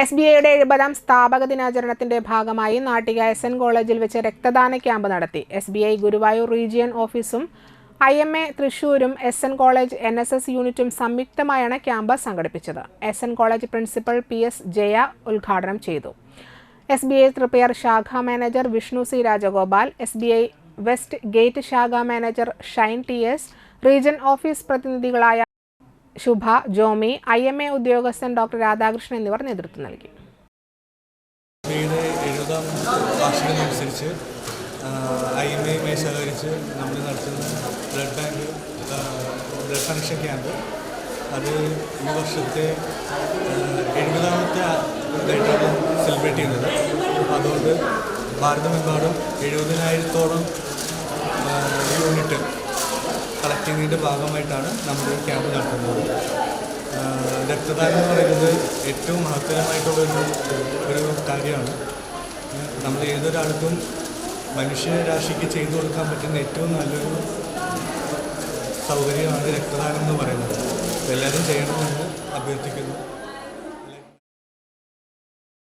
S B ഐയുടെ എഴുപതാം സ്ഥാപക ദിനാചരണത്തിന്റെ ഭാഗമായി നാട്ടിക എസ് എൻ കോളേജിൽ വെച്ച് രക്തദാന ക്യാമ്പ് നടത്തി. S B I Guruvayur region ഓഫീസും I M A തൃശൂരും S N college N S S യൂണിറ്റും സംയുക്തമായാണ് ക്യാമ്പ് സംഘടിപ്പിച്ചത്. S N college principal P S Jaya ഉദ്ഘാടനം ചെയ്തു. എസ് ബി ഐ തൃപ്പയാർ ശാഖാ manager Vishnu C Rajagopal S B I west gate ശാഖാ manager Shine T S region office പ്രതിനിധികളായ Shubha Jomy I M A ഉദ്യോഗസ്ഥൻ doctor Radhakrishnan എന്നിവർ നേതൃത്വം നൽകി. ബിയുടെ എഴുപതാം വാർഷികമനുസരിച്ച് ഐ എം എയുമായി സഹകരിച്ച് നമ്മൾ നടത്തുന്ന blood bank blood connection camp. അത് ഈ വർഷത്തെ എഴുപതാമത്തെ ഇതായിട്ടാണ് സെലിബ്രേറ്റ് ചെയ്യുന്നത്. അതുകൊണ്ട് ഭാരതമെമ്പാടും എഴുപതിനായിരത്തോളം യൂണിറ്റ് കളക്ട് ഭാഗമായിട്ടാണ് നമ്മൾ ഈ ക്യാമ്പ് നടത്തുന്നത്. രക്തദാനം എന്ന് പറയുന്നത് ഏറ്റവും മഹത്തരമായിട്ടുള്ള ഒരു കാര്യമാണ്. നമ്മൾ ഏതൊരാൾക്കും മനുഷ്യരാശിക്ക് ചെയ്തു കൊടുക്കാൻ പറ്റുന്ന ഏറ്റവും നല്ലൊരു സൗകര്യമാണ് രക്തദാനം എന്ന് പറയുന്നത്. എല്ലാവരും ചെയ്യണമെന്ന് അഭ്യർത്ഥിക്കുന്നു.